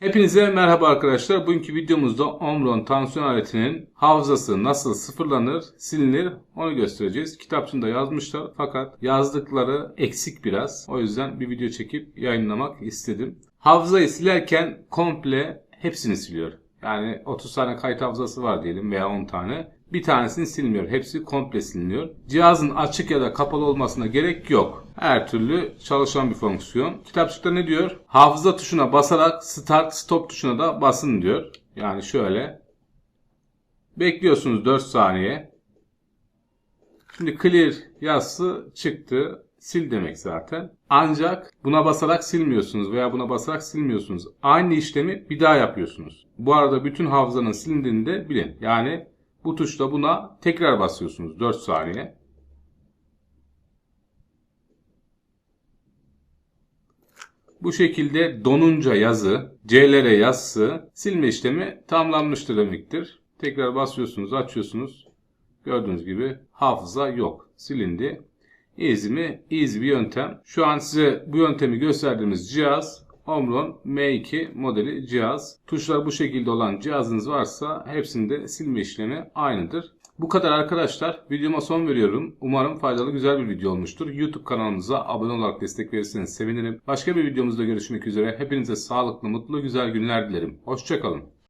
Hepinize merhaba arkadaşlar. Bugünkü videomuzda Omron tansiyon aletinin hafızası nasıl sıfırlanır, silinir onu göstereceğiz. Kitapçında yazmışlar fakat yazdıkları eksik biraz. O yüzden bir video çekip yayınlamak istedim. Hafızayı silerken komple hepsini siliyor. Yani 30 tane kayıt hafızası var diyelim veya 10 tane. Bir tanesini silmiyor. Hepsi komple siliniyor. Cihazın açık ya da kapalı olmasına gerek yok. Her türlü çalışan bir fonksiyon. Kitapçıkta ne diyor? Hafıza tuşuna basarak start stop tuşuna da basın diyor. Yani şöyle. Bekliyorsunuz 4 saniye. Şimdi clear yazısı çıktı. Sil demek zaten. Ancak buna basarak silmiyorsunuz veya buna basarak silmiyorsunuz. Aynı işlemi bir daha yapıyorsunuz. Bu arada bütün hafızanın silindiğini de bilin. Yani bu tuşla buna tekrar basıyorsunuz 4 saniye. Bu şekilde donunca yazı, CLR yazısı silme işlemi tamamlanmıştır demektir. Tekrar basıyorsunuz, açıyorsunuz. Gördüğünüz gibi hafıza yok. Silindi. Easy mi? Bir yöntem. Şu an size bu yöntemi gösterdiğimiz cihaz Omron M2 modeli cihaz. Tuşlar bu şekilde olan cihazınız varsa hepsinde silme işlemi aynıdır. Bu kadar arkadaşlar. Videoma son veriyorum. Umarım faydalı güzel bir video olmuştur. YouTube kanalımıza abone olarak destek verirseniz sevinirim. Başka bir videomuzda görüşmek üzere. Hepinize sağlıklı, mutlu, güzel günler dilerim. Hoşçakalın.